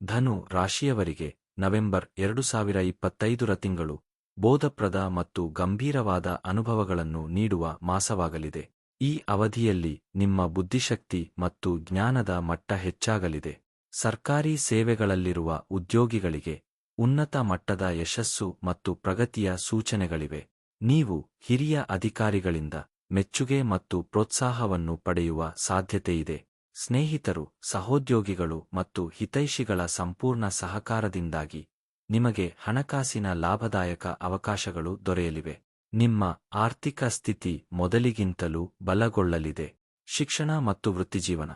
ಧನು ರಾಶಿಯವರಿಗೆ ನವೆಂಬರ್ ಎರಡು ಸಾವಿರ ಇಪ್ಪತ್ತೈದರ ತಿಂಗಳು ಬೋಧಪ್ರದ ಮತ್ತು ಗಂಭೀರವಾದ ಅನುಭವಗಳನ್ನು ನೀಡುವ ಮಾಸವಾಗಲಿದೆ. ಈ ಅವಧಿಯಲ್ಲಿ ನಿಮ್ಮ ಬುದ್ಧಿಶಕ್ತಿ ಮತ್ತು ಜ್ಞಾನದ ಮಟ್ಟ ಹೆಚ್ಚಾಗಲಿದೆ. ಸರ್ಕಾರಿ ಸೇವೆಗಳಲ್ಲಿರುವ ಉದ್ಯೋಗಿಗಳಿಗೆ ಉನ್ನತ ಮಟ್ಟದ ಯಶಸ್ಸು ಮತ್ತು ಪ್ರಗತಿಯ ಸೂಚನೆಗಳಿವೆ. ನೀವು ಹಿರಿಯ ಅಧಿಕಾರಿಗಳಿಂದ ಮೆಚ್ಚುಗೆ ಮತ್ತು ಪ್ರೋತ್ಸಾಹವನ್ನು ಪಡೆಯುವ ಸಾಧ್ಯತೆಯಿದೆ. ಸ್ನೇಹಿತರು, ಸಹೋದ್ಯೋಗಿಗಳು ಮತ್ತು ಹಿತೈಷಿಗಳ ಸಂಪೂರ್ಣ ಸಹಕಾರದಿಂದಾಗಿ ನಿಮಗೆ ಹಣಕಾಸಿನ ಲಾಭದಾಯಕ ಅವಕಾಶಗಳು ದೊರೆಯಲಿವೆ. ನಿಮ್ಮ ಆರ್ಥಿಕ ಸ್ಥಿತಿ ಮೊದಲಿಗಿಂತಲೂ ಬಲಗೊಳ್ಳಲಿದೆ. ಶಿಕ್ಷಣ ಮತ್ತು ವೃತ್ತಿಜೀವನ.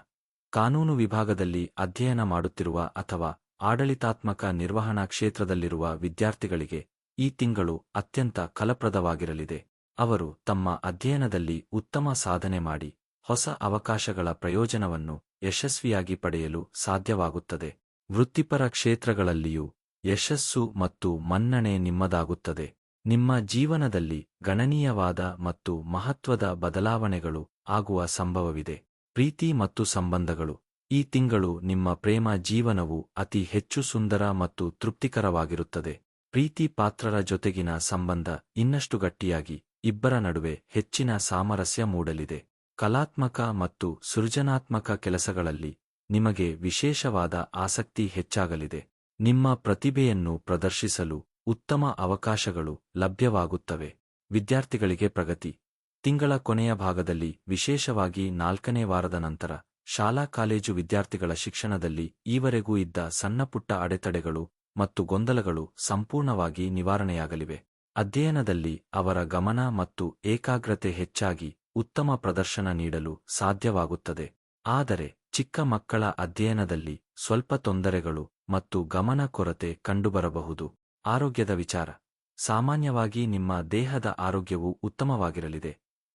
ಕಾನೂನು ವಿಭಾಗದಲ್ಲಿ ಅಧ್ಯಯನ ಮಾಡುತ್ತಿರುವ ಅಥವಾ ಆಡಳಿತಾತ್ಮಕ ನಿರ್ವಹಣಾ ಕ್ಷೇತ್ರದಲ್ಲಿರುವ ವಿದ್ಯಾರ್ಥಿಗಳಿಗೆ ಈ ತಿಂಗಳು ಅತ್ಯಂತ ಕಲಪ್ರದವಾಗಿರಲಿದೆ ಅವರು ತಮ್ಮ ಅಧ್ಯಯನದಲ್ಲಿ ಉತ್ತಮ ಸಾಧನೆ ಮಾಡಿ ಹೊಸ ಅವಕಾಶಗಳ ಪ್ರಯೋಜನವನ್ನು ಯಶಸ್ವಿಯಾಗಿ ಪಡೆಯಲು ಸಾಧ್ಯವಾಗುತ್ತದೆ. ವೃತ್ತಿಪರ ಕ್ಷೇತ್ರಗಳಲ್ಲಿಯೂ ಯಶಸ್ಸು ಮತ್ತು ಮನ್ನಣೆ ನಿಮ್ಮದಾಗುತ್ತದೆ. ನಿಮ್ಮ ಜೀವನದಲ್ಲಿ ಗಣನೀಯವಾದ ಮತ್ತು ಮಹತ್ವದ ಬದಲಾವಣೆಗಳು ಆಗುವ ಸಂಭವವಿದೆ. ಪ್ರೀತಿ ಮತ್ತು ಸಂಬಂಧಗಳು. ಈ ತಿಂಗಳು ನಿಮ್ಮ ಪ್ರೇಮ ಜೀವನವು ಅತಿ ಹೆಚ್ಚು ಸುಂದರ ಮತ್ತು ತೃಪ್ತಿಕರವಾಗಿರುತ್ತದೆ. ಪ್ರೀತಿ ಪಾತ್ರರ ಜೊತೆಗಿನ ಸಂಬಂಧ ಇನ್ನಷ್ಟು ಗಟ್ಟಿಯಾಗಿ ಇಬ್ಬರ ನಡುವೆ ಹೆಚ್ಚಿನ ಸಾಮರಸ್ಯ ಮೂಡಲಿದೆ. ಕಲಾತ್ಮಕ ಮತ್ತು ಸೃಜನಾತ್ಮಕ ಕೆಲಸಗಳಲ್ಲಿ ನಿಮಗೆ ವಿಶೇಷವಾದ ಆಸಕ್ತಿ ಹೆಚ್ಚಾಗಲಿದೆ. ನಿಮ್ಮ ಪ್ರತಿಭೆಯನ್ನು ಪ್ರದರ್ಶಿಸಲು ಉತ್ತಮ ಅವಕಾಶಗಳು ಲಭ್ಯವಾಗುತ್ತವೆ. ವಿದ್ಯಾರ್ಥಿಗಳಿಗೆ ಪ್ರಗತಿ. ತಿಂಗಳ ಕೊನೆಯ ಭಾಗದಲ್ಲಿ ವಿಶೇಷವಾಗಿ ನಾಲ್ಕನೇ ವಾರದ ನಂತರ ಶಾಲಾ ಕಾಲೇಜು ವಿದ್ಯಾರ್ಥಿಗಳ ಶಿಕ್ಷಣದಲ್ಲಿ ಈವರೆಗೂ ಇದ್ದ ಸಣ್ಣಪುಟ್ಟ ಅಡೆತಡೆಗಳು ಮತ್ತು ಗೊಂದಲಗಳು ಸಂಪೂರ್ಣವಾಗಿ ನಿವಾರಣೆಯಾಗಲಿವೆ. ಅಧ್ಯಯನದಲ್ಲಿ ಅವರ ಗಮನ ಮತ್ತು ಏಕಾಗ್ರತೆ ಹೆಚ್ಚಾಗಿ ಉತ್ತಮ ಪ್ರದರ್ಶನ ನೀಡಲು ಸಾಧ್ಯವಾಗುತ್ತದೆ. ಆದರೆ ಚಿಕ್ಕ ಮಕ್ಕಳ ಅಧ್ಯಯನದಲ್ಲಿ ಸ್ವಲ್ಪ ತೊಂದರೆಗಳು ಮತ್ತು ಗಮನ ಕೊರತೆ ಕಂಡುಬರಬಹುದು. ಆರೋಗ್ಯದ ವಿಚಾರ. ಸಾಮಾನ್ಯವಾಗಿ ನಿಮ್ಮ ದೇಹದ ಆರೋಗ್ಯವು ಉತ್ತಮವಾಗಿರಲಿದೆ.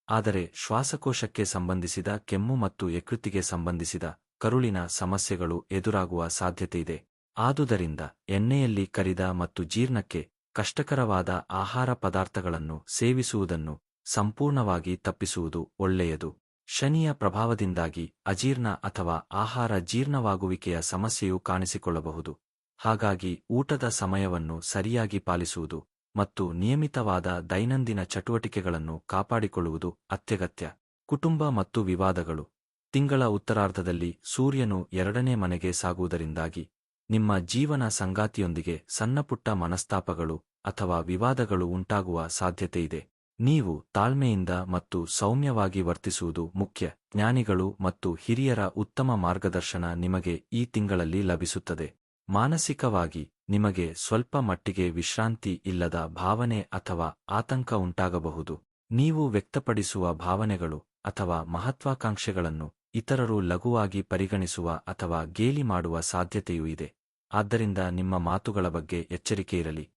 ಆದರೆ ಶ್ವಾಸಕೋಶಕ್ಕೆ ಸಂಬಂಧಿಸಿದ ಕೆಮ್ಮು ಮತ್ತು ಯಕೃತ್ತಿಗೆ ಸಂಬಂಧಿಸಿದ ಕರುಳಿನ ಸಮಸ್ಯೆಗಳು ಎದುರಾಗುವ ಸಾಧ್ಯತೆಯಿದೆ ಆದುದರಿಂದ ಎಣ್ಣೆಯಲ್ಲಿ ಕರಿದ ಮತ್ತು ಜೀರ್ಣಕ್ಕೆ ಕಷ್ಟಕರವಾದ ಆಹಾರ ಪದಾರ್ಥಗಳನ್ನು ಸೇವಿಸುವುದನ್ನು ಸಂಪೂರ್ಣವಾಗಿ ತಪ್ಪಿಸುವುದು ಒಳ್ಳೆಯದು. ಶನಿಯ ಪ್ರಭಾವದಿಂದಾಗಿ ಅಜೀರ್ಣ ಅಥವಾ ಆಹಾರ ಜೀರ್ಣವಾಗುವಿಕೆಯ ಸಮಸ್ಯೆಯು ಕಾಣಿಸಿಕೊಳ್ಳಬಹುದು. ಹಾಗಾಗಿ ಊಟದ ಸಮಯವನ್ನು ಸರಿಯಾಗಿ ಪಾಲಿಸುವುದು ಮತ್ತು ನಿಯಮಿತವಾದ ದೈನಂದಿನ ಚಟುವಟಿಕೆಗಳನ್ನು ಕಾಪಾಡಿಕೊಳ್ಳುವುದು ಅತ್ಯಗತ್ಯ. ಕುಟುಂಬ ಮತ್ತು ವಿವಾದಗಳು. ತಿಂಗಳ ಉತ್ತರಾರ್ಧದಲ್ಲಿ ಸೂರ್ಯನು ಎರಡನೇ ಮನೆಗೆ ಸಾಗುವುದರಿಂದಾಗಿ ನಿಮ್ಮ ಜೀವನ ಸಂಗಾತಿಯೊಂದಿಗೆ ಸಣ್ಣಪುಟ್ಟ ಮನಸ್ತಾಪಗಳು ಅಥವಾ ವಿವಾದಗಳು ಉಂಟಾಗುವ ಸಾಧ್ಯತೆಯಿದೆ. ನೀವು ತಾಳ್ಮೆಯಿಂದ ಮತ್ತು ಸೌಮ್ಯವಾಗಿ ವರ್ತಿಸುವುದು ಮುಖ್ಯ. ಜ್ಞಾನಿಗಳು ಮತ್ತು ಹಿರಿಯರ ಉತ್ತಮ ಮಾರ್ಗದರ್ಶನ ನಿಮಗೆ ಈ ತಿಂಗಳಲ್ಲಿ ಲಭಿಸುತ್ತದೆ. ಮಾನಸಿಕವಾಗಿ ನಿಮಗೆ ಸ್ವಲ್ಪ ಮಟ್ಟಿಗೆ ವಿಶ್ರಾಂತಿ ಇಲ್ಲದ ಭಾವನೆ ಅಥವಾ ಆತಂಕ ಉಂಟಾಗಬಹುದು. ನೀವು ವ್ಯಕ್ತಪಡಿಸುವ ಭಾವನೆಗಳು ಅಥವಾ ಮಹತ್ವಾಕಾಂಕ್ಷೆಗಳನ್ನು ಇತರರು ಲಘುವಾಗಿ ಪರಿಗಣಿಸುವ ಅಥವಾ ಗೇಲಿ ಮಾಡುವ ಸಾಧ್ಯತೆಯೂ ಇದೆ. ಆದ್ದರಿಂದ ನಿಮ್ಮ ಮಾತುಗಳ ಬಗ್ಗೆ ಎಚ್ಚರಿಕೆಯಿರಲಿ